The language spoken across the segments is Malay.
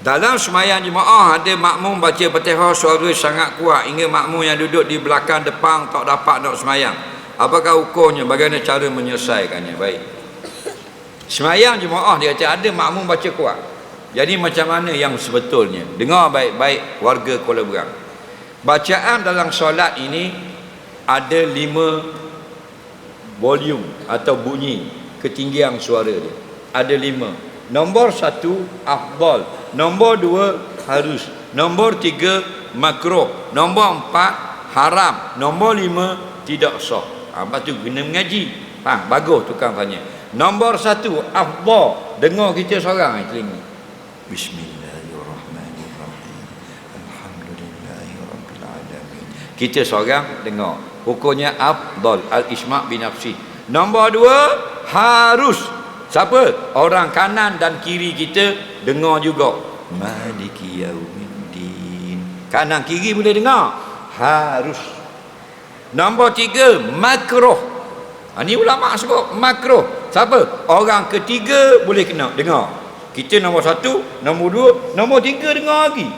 dalam semayang jemaah ada makmum baca Fatihah suara sangat kuat hingga makmum yang duduk di belakang depan tak dapat nak semayang. Apakah hukumnya? Bagaimana cara menyelesaikannya? Baik. Semayang jemaah dia kata ada makmum baca kuat. Jadi macam mana yang sebetulnya? Dengar baik-baik warga Kuala Berang. Bacaan dalam solat ini ada lima volume atau bunyi ketinggian suara dia. Ada lima. Nombor satu, afdal. Nombor dua, harus. Nombor tiga, makruh. Nombor empat, haram. Nombor lima, tidak sah. Ha, lepas tu kena mengaji. Ha, bagus tukang tanya. Nombor satu, afdal. Dengar kita seorang telinga. Bismillahirrahmanirrahim. Alhamdulillahirrahmanirrahim. Kita seorang dengar. Hukumnya afdal. Al-isma' binafsi. Nombor dua, harus. Siapa? Orang kanan dan kiri kita dengar juga. Maliki yaumiddin. Kanan kiri boleh dengar. Harus. Nombor tiga, makruh. Ha, ni ulama sebut makruh. Siapa? Orang ketiga boleh kena dengar. Kita nombor satu, nombor dua, nombor tiga dengar lagi.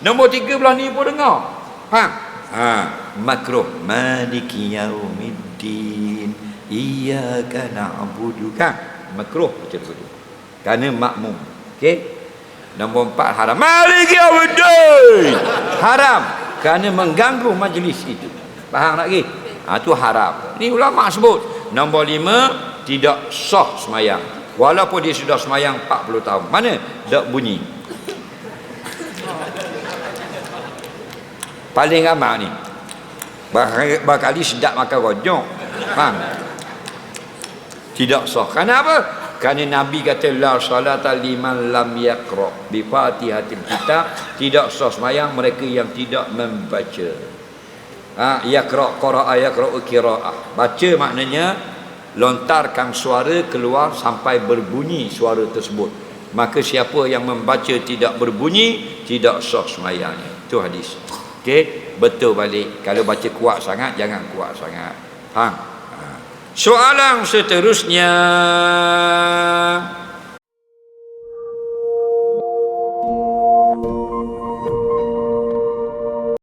Nombor tiga belah ni pun dengar. Ha? Ha, makruh. Maliki yaumiddin. Iyyaka na'budu kan? Makruh baca dulu. Kerana makmum. Okey? Nombor empat haram. Maliki yaumiddin. Haram kerana mengganggu majlis itu. Faham tak lagi? Ha, tu haram. Ni ulama sebut. Nombor lima tidak sah semayang. Walaupun dia sudah semayang 40 tahun. Mana? Tak bunyi. Paling ramai ni. Berkali sedap makan rojok. Faham? Tidak sah. Kerana apa? Kerana Nabi kata la salata liman lam yaqra bi Fatihatil Kitab tidak sah semayang mereka yang tidak membaca. Ha yaqra qira'a yaqra'u qira'ah. Baca maknanya lontarkan suara keluar sampai berbunyi suara tersebut. Maka siapa yang membaca tidak berbunyi tidak sah semayangnya. Itu hadis. Okey, betul balik. Kalau baca kuat sangat jangan kuat sangat. Faham? Soalan seterusnya